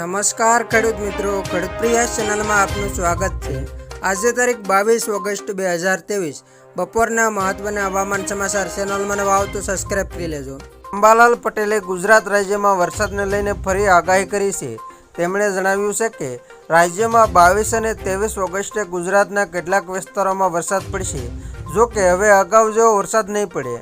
નમસ્કાર, ખેડૂત મિત્રો. ખેડૂત પ્રિયા ચેનલમાં આપનું સ્વાગત છે. આજે તારીખ બાવીસ ઓગસ્ટ બે હજાર ત્રેવીસ. બપોરના મહત્વના હવામાન સમાચાર ચેનલમાં નવા આવો તો સબસ્ક્રાઇબ કરી લેજો. અંબાલાલ પટેલે ગુજરાત રાજ્યમાં વરસાદને લઈને ફરી આગાહી કરી છે. તેમણે જણાવ્યું છે કે, રાજ્યમાં બાવીસ અને ત્રેવીસ ઓગસ્ટે ગુજરાતના કેટલાક વિસ્તારોમાં વરસાદ પડશે. જો કે હવે અગાઉ જેવો વરસાદ નહીં પડે.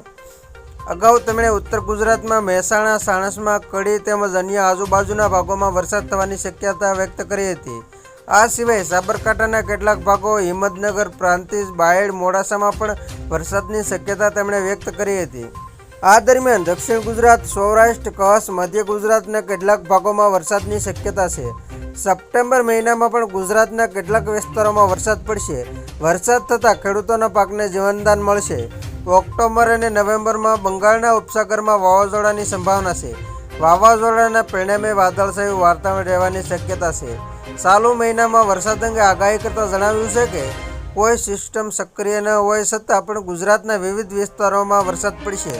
અગાઉ તેમણે ઉત્તર ગુજરાતમાં મહેસાણા, સાણસમાં કડી તેમજ અન્ય આજુબાજુના ભાગોમાં વરસાદ થવાની શક્યતા વ્યક્ત કરી હતી. આ સિવાય સાબરકાંઠાના કેટલાક ભાગો, હિંમતનગર પ્રાંતિજ, બાયડ, મોડાસામાં પણ વરસાદની શક્યતા તેમણે વ્યક્ત કરી હતી. આ દરમિયાન દક્ષિણ ગુજરાત, સૌરાષ્ટ્ર, કચ્છ, મધ્ય ગુજરાતના કેટલાક ભાગોમાં વરસાદની શક્યતા છે. સપ્ટેમ્બર મહિનામાં પણ ગુજરાતના કેટલાક વિસ્તારોમાં વરસાદ પડશે. વરસાદ થતાં ખેડૂતોના પાકને જીવનદાન મળશે. ઓક્ટોબર અને નવેમ્બરમાં બંગાળના ઉપસાગરમાં વાવાઝોડાની સંભાવના છે. વાવાઝોડાના પરિણામે વાદળછાયું વાતાવરણ રહેવાની શક્યતા છે. ચાલુ મહિનામાં વરસાદ અંગે આગાહી કરતાં જણાવ્યું છે કે, કોઈ સિસ્ટમ સક્રિય ન હોય છતાં પણ ગુજરાતના વિવિધ વિસ્તારોમાં વરસાદ પડશે.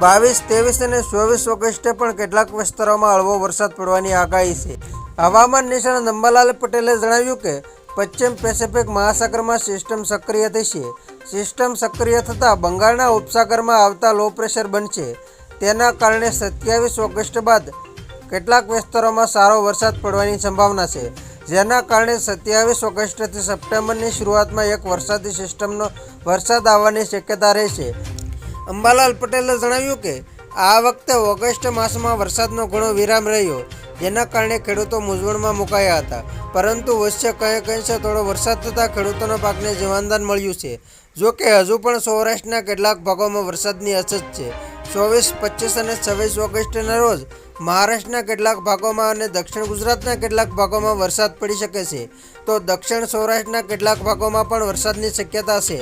બાવીસ, ત્રેવીસ અને ચોવીસ ઓગસ્ટે પણ કેટલાક વિસ્તારોમાં હળવો વરસાદ પડવાની આગાહી છે. હવામાન નિષ્ણાત અંબાલાલ પટેલે જણાવ્યું કે પશ્ચિમ પેસિફિક મહાસાગરમાં સિસ્ટમ સક્રિય થશે. સિસ્ટમ સક્રિય થતાં બંગાળના ઉપસાગરમાં આવતા લો પ્રેશર બનશે. તેના કારણે સત્યાવીસ ઓગસ્ટ બાદ કેટલાક વિસ્તારોમાં સારો વરસાદ પડવાની સંભાવના છે. જેના કારણે સત્યાવીસ ઓગસ્ટથી સપ્ટેમ્બરની શરૂઆતમાં એક વરસાદી સિસ્ટમનો વરસાદ આવવાની શક્યતા રહેશે. અંબાલાલ પટેલે જણાવ્યું કે, આ વખતે ઓગસ્ટ માસમાં વરસાદનો ઘણો વિરામ રહ્યો. જેના કારણે ખેડૂતો મૂંઝવણમાં મુકાયા હતા. પરંતુ વચ્ચે કહે કંઈ થોડો વરસાદ થતાં ખેડૂતોના પાકને જીવાનદાન મળ્યું છે. જો કે હજુ પણ સૌરાષ્ટ્રના કેટલાક ભાગોમાં વરસાદની અછત છે. ચોવીસ, પચીસ અને છવ્વીસ ઓગસ્ટના રોજ મહારાષ્ટ્રના કેટલાક ભાગોમાં અને દક્ષિણ ગુજરાતના કેટલાક ભાગોમાં વરસાદ પડી શકે છે. તો દક્ષિણ સૌરાષ્ટ્રના કેટલાક ભાગોમાં પણ વરસાદની શક્યતા છે.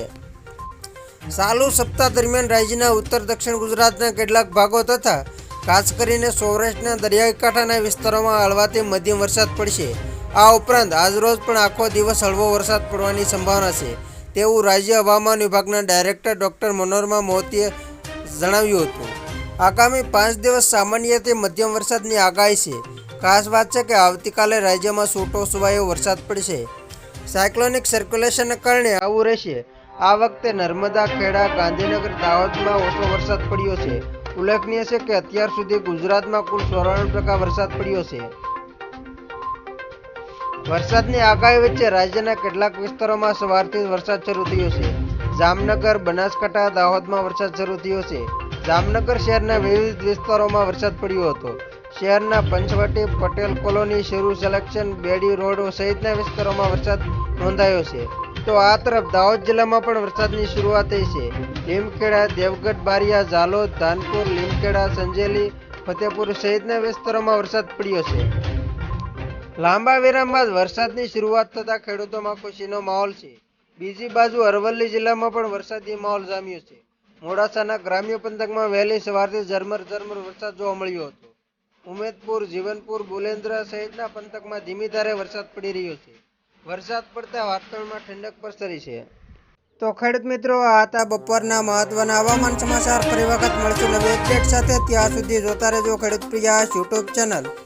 ચાલુ સપ્તાહ દરમિયાન રાજ્યના ઉત્તર દક્ષિણ ગુજરાતના કેટલાક ભાગો તથા ખાસ કરીને સૌરાષ્ટ્રના દરિયાઈ કાંઠાના વિસ્તારોમાં હળવાથી મધ્યમ વરસાદ પડશે. આ ઉપરાંત આજરોજ પણ આખો દિવસ હળવો વરસાદ પડવાની સંભાવના છે. તેવું રાજ્ય હવામાન વિભાગના ડાયરેક્ટર ડૉક્ટર મનોરમા મોહતીએ જણાવ્યું હતું. આગામી પાંચ દિવસ સામાન્યથી મધ્યમ વરસાદની આગાહી છે. ખાસ વાત છે કે આવતીકાલે રાજ્યમાં છૂટો સુવાયો વરસાદ પડશે. સાયક્લોનિક સર્ક્યુલેશનને કારણે આવું રહેશે. આ વખતે નર્મદા, ખેડા, ગાંધીનગર, દાહોદમાં ઓછો વરસાદ પડ્યો છે. ઉલ્લેખનીય છે કે અત્યાર સુધી ગુજરાતમાં કુલ ચોરાણું ટકા વરસાદ પડ્યો છે. વરસાદની આગાહી વચ્ચે રાજ્યના કેટલાક વિસ્તારોમાં સવારથી વરસાદ શરૂ થયો છે. જામનગર, બનાસકાંઠા, દાહોદમાં વરસાદ શરૂ થયો છે. જામનગર શહેરના વિવિધ વિસ્તારોમાં વરસાદ પડ્યો હતો. શહેરના પંચવટી, પટેલ કોલોની, શેરુ સેલેક્શન બેડી રોડ સહિતના વિસ્તારોમાં વરસાદ નોંધાયો છે. તો આ તરફ દાહોદ જિલ્લામાં પણ વરસાદની શરૂઆત થઈ છે. લીમખેડા દેવગઢ, બારિયા, ઝાલોદ, ધાનપુર, લીમખેડા, સંજેલી, ફતેપુર સહિતના વિસ્તારોમાં વરસાદ પડ્યો છે. લાંબા વિરામ બાદ વરસાદની શરૂઆત થતાં ખેડૂતોમાં ખુશીનો માહોલ છે. બીજી બાજુ અરવલ્લી જિલ્લામાં પણ વરસાદી માહોલ જામ્યો છે. મોડાસાના ગ્રામ્ય પંથકમાં વહેલી સવારથી ઝરમર ઝરમર વરસાદ જોવા મળ્યો હતો. ઉમેદપુર, જીવનપુર, બુલેન્દ્રા સહિતના પંથકમાં ધીમી ધારે વરસાદ પડી રહ્યો છે. વરસાદ પડતા વાતાવરણમાં ઠંડક પ્રસરી છે. તો ખેડૂત મિત્રો, આ હતા બપોરના મહત્વના હવામાન સમાચાર. ફરી વખત મળશું નવી અપડેટ સાથે. ત્યાં સુધી જોતા રહેજો ખેડૂત પ્રિયા યુટ્યુબ ચેનલ.